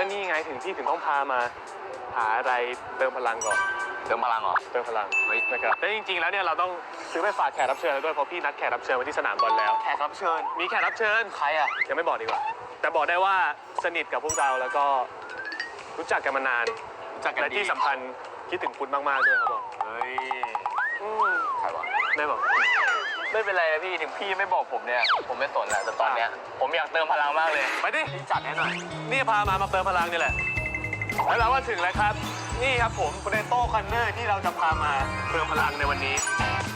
ก็นี่ไงถึงที่ถึงต้องพามา หาอะไรเติมพลังก่อนเติมพลังเหรอ เติมพลังเฮ้ย นะครับแต่จริงๆแล้วเนี่ยเราต้องซื้อไปฝากแขกรับเชิญแล้วด้วยเพราะพี่นัดแขกรับเชิญไว้ที่สนามบอลแล้ว แขกรับเชิญ มีแขกรับเชิญใครอะ ยังไม่บอกดีกว่า แต่บอกได้ว่าสนิทกับพวกเราแล้วก็รู้จักกันมานานรู้จักกันและดีที่สำคัญคิดถึงคุณมากๆด้วยเขาบอกเฮ้ย อืมใครวะได้บอก ไม่เป็นไรนะพี่ถึงพี่ไม่บอกผมเนี่ย ผมไม่สนแหละแต่ตอนเนี้ยผมอยากเติมพลังมากเลยไปดิ พี่จัดให้หน่อย นี่พามามาเติมพลังนี่แหละ แล้วเราก็ถึงแล้วครับ นี่ครับผมโปเตโต้คอนเนอร์ที่เราจะพามาเติมพลังในวันนี้งั้น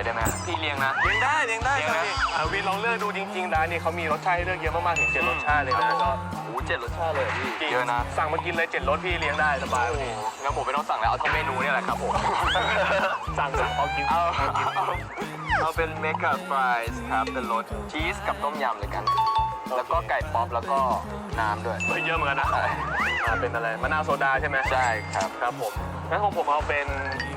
เลยได้ไหมพี่เลี้ยงนะยังได้ยังได้เดี๋ยวครับนะพี่อ่าวินลองเลือกดูจริงๆร้านนี้เขามีรสชาติให้เลือกเยอะมากๆถึงเจ็ดรสชาติเลยนะก็โอ้โหเจ็ดรสชาติเลยอะพี่จริงเยอะนะ สั่งมากินเลยเจ็ดรสพี่เลี้ยงได้สบายโอ้โหงั้นผมไม่ต้องสั่งแล้วเอาที่เมนูเนี่ยแหละครับผม สั่งสั่งเอากินเอาเอากินเอาเอาเป็นเมกะฟรายส์ครับเป็นรสชีสกับต้มยำเลยกัน แล้วก็ไก่ป๊อปแล้วก็น้ำด้วย เฮ้ยเยอะเหมือนกันนะใช่อ่าเป็นอะไรมะนาวโซดาใช่ไหมใช่ครับครับผมงั้นของผมเอาเป็น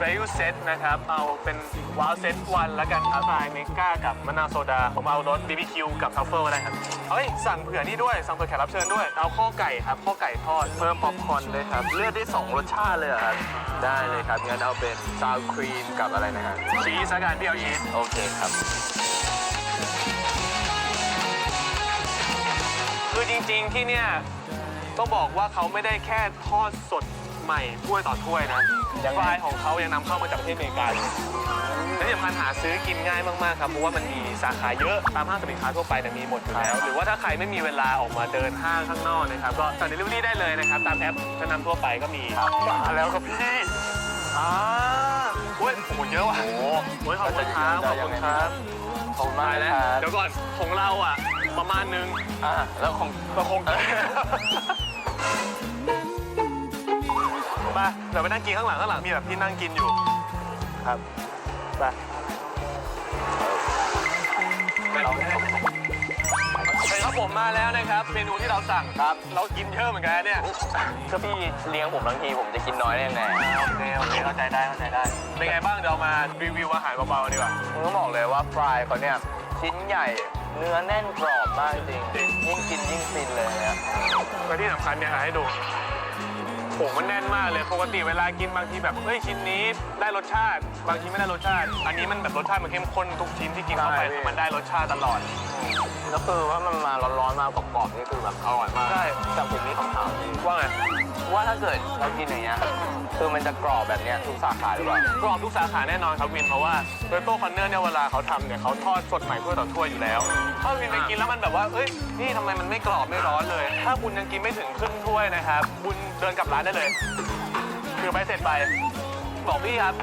value set นะครับ เอาเป็นว้าวเซตวันแล้วกันครับไอเมก้ากับมะนาวโซดา ผมเอารส BBQ กับทัฟเฟิลอะไรครับเฮ้ยสั่งเผื่อนี่ด้วย สั่งเผื่อแขกรับเชิญด้วย เอาข้อไก่ครับ ข้อไก่ทอด เพิ่มป๊อปคอร์นด้วยครับ เลือกได้สองรสชาติเลยเหรอครับ ได้เลยครับงั้นเอาเป็นซาวครีมกับอะไรนะฮะชีสละกันพี่เอาชีสโอเคครับ คือจริงๆที่เนี่ยต้องบอกว่าเขาไม่ได้แค่ทอดสดใหม่ถ้วยต่อถ้วยนะยังไงฟรายของเขายังนำเข้ามาจากประเทศอเมริกาเลยและที่สำคัญหาซื้อกินง่ายมากๆครับเพราะว่ามันมีสาขาเยอะตามห้างสรรพสินค้าทั่วไปแต่ยมีหมดอยู่แล้ว หรือว่าถ้าใครไม่มีเวลาออกมาเดินห้างข้างนอกนะครับก็สั่งเดลิเวอรี่ได้เลยนะครับตามแอปชั้นนำทั่วไปก็มีมาแล้วครับพี่ อ่าเฮ้ยโอ้โหเยอะว่ะโอ้โหโอ้ยขอบคุณครับขอบคุณครับ ขอบคุณมากตายนะแล้วครับเดี๋ยวก่อนของเราอะ ประมาณนึง อ่าแล้วของก็คงไปเดี๋ยวไปนั่งกินข้างหลังข้างหลังมีแบบที่นั่งกินอยู่ ครับไปไปเราครับผมมาแล้วนะครับ เมนูที่เราสั่งครับ เรากินเยอะเหมือนกันนะเนี่ยก็พี่เลี้ยงผมบางทีผมจะกินน้อยได้ยังไงโอเคโอเคเข้าใจได้เข้าใจได้ เป็นไงบ้างเดี๋ยวเรามารีวิวอาหารเบาๆดีกว่า ผมต้องบอกเลยว่าฟรายเขาเนี่ยชิ้นใหญ่ เนื้อแน่นกรอบมากจริงจริง ยิ่งกินยิ่งฟินเลยเนี่ยและที่สำคัญเนี่ยหาให้ดูผงมันแน่นมากเลยปกติเวลากินบางทีแบบเฮ้ยชิ้นนี้ได้รสชาติ บางชิ้นไม่ได้รสชาติ อันนี้มันแบบรสชาติมันเข้มข้นทุกชิ้นที่กินเข้าไปคือมันได้รสชาติตลอด แล้วคือว่ามันมาร้อนๆมากรอบๆนี่คือแบบอร่อยมากใช่แต่ผมมีคำถามว่าไง ว่าถ้าเกิดเรากินอย่างเงี้ยคือมันจะกรอบแบบเนี้ยทุกสาขาหรือเปล่ากรอบทุกสาขาแน่นอนครับวินเพราะว่าโดยโต้คอนเนอร์เนี่ยเวลาเขาทำเนี่ยเขาทอดสดใหม่ถ้วยต่อถ้วยอยู่แล้ว ถ้าวินไปกินแล้วมันแบบว่าเอ้ยนี่ทำไมมันไม่กรอบไม่ร้อนเลย ถ้าคุณยังกินไม่ถึงครึ่งถ้วยนะครับคุณเดินกลับร้านได้เลย คือไปเสร็จไป บอกพี่ครับ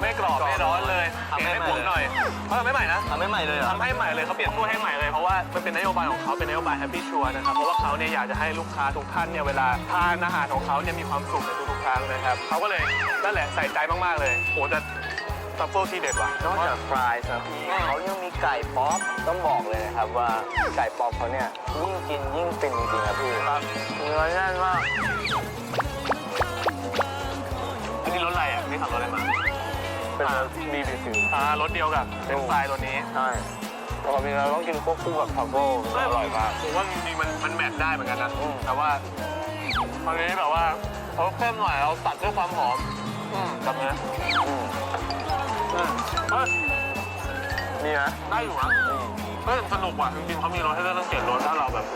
ไม่กรอบไม่ร้อนเลยเปลี่ยนให้ผมหน่อยเขาทำให้ใหม่นะทำไม่ใหม่เลยเหรอทำให้ใหม่เลยเขาเปลี่ยนถ้วยให้ใหม่เลยเพราะว่ามันเป็นนโยบายของเขาเป็นนโยบาย Happy Sure นะครับเพราะว่าเขาเนี่ยอยากจะให้ลูกค้าทุกท่านเนี่ยเวลาทานอาหารของเขาเนี่ยมีความสุขในทุกๆครั้งนะครับเขาก็เลยนั่นแหละใส่ใจมากๆเลยโอ้แต่ทัฟเฟิลที่เด็ดว่ะนอกจากฟรายครับพี่เขายังมีไก่ป๊อปต้องบอกเลยนะครับว่าไก่ป๊อปเขาเนี่ยยิ่งกินยิ่งฟินจริงๆครับพี่ครับเนื้อแน่นมาก อันนี้รสอะไรอะนี่ขับรถอะไรมาเป็นรสบีบีคิวอ่ารสเดียวกับเป็นไฟรายรสนี้ใช่ปกติเราต้องกินควบคู่กับทัฟเฟิลอร่อยมากผมว่าจริงๆมันมันแมทได้เหมือนกันนะอืมแต่ว่าตอนนี้แบบว่าเขาเข้มหน่อยเราตัดด้วยความหอมอืมแบบนี้อืมอืมเฮ้ยนี่นะได้อยู่นะ อืมเฮ้ยสนุกว่ะจริงๆเขามีรสให้เลือกตั้งเจ็ดรสถ้าเราแบบ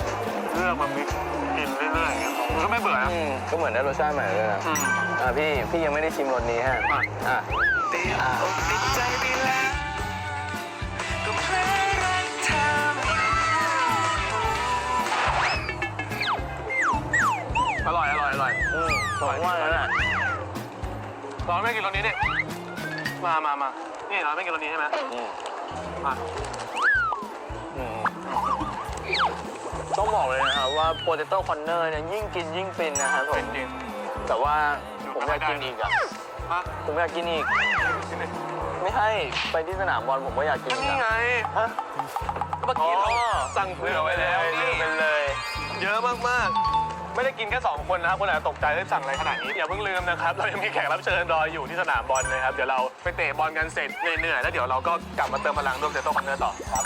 เลือกมามิกซ์กินเรื่อยๆอย่างเงี้ยมันก็ไม่เบื่อนะอืมก็เหมือนได้รสชาติใหม่เลยนะอืม อะพี่พี่ยังไม่ได้ชิมรสนี้ฮะอะ อะอะอร่อยอร่อยอร่อยอืมผมว่าแล้วน่ะเราไม่กินรสนี้ดิมามามานี่เราไม่กินรสนี้ใช่ไหมอืมอะ ต้องบอกเลยนะครับว่า potato corner เนี่ยยิ่งกินยิ่งฟินนะครับผเป็มนจริงแต่ว่าผมอยากกินอีกอะมาผมอยากกินอีกกินดิไม่ให้ไปที่สนามบอลผมก็อยากกินก็อีกนี่อะไงฮะ เมื่อกี้อ๋อเราสั่งเผื่อไว้แล้วนี่ เป็นเลย เยอะมากๆ ไม่ได้กินแค่สองคนนะครับคนอาจจะตกใจว่าสั่งอะไรขนาดนี้อย่าเพิ่งลืมนะครับ เรายังมีแขกรับเชิญรออยู่ที่สนามบอลนะครับ เดี๋ยวเราไปเตะบอลกันเสร็จเหนื่อยๆแล้วเดี๋ยวเราก็กลับมาเติมพลังด้วยเซโต้คอนเนอร์ต่อครับ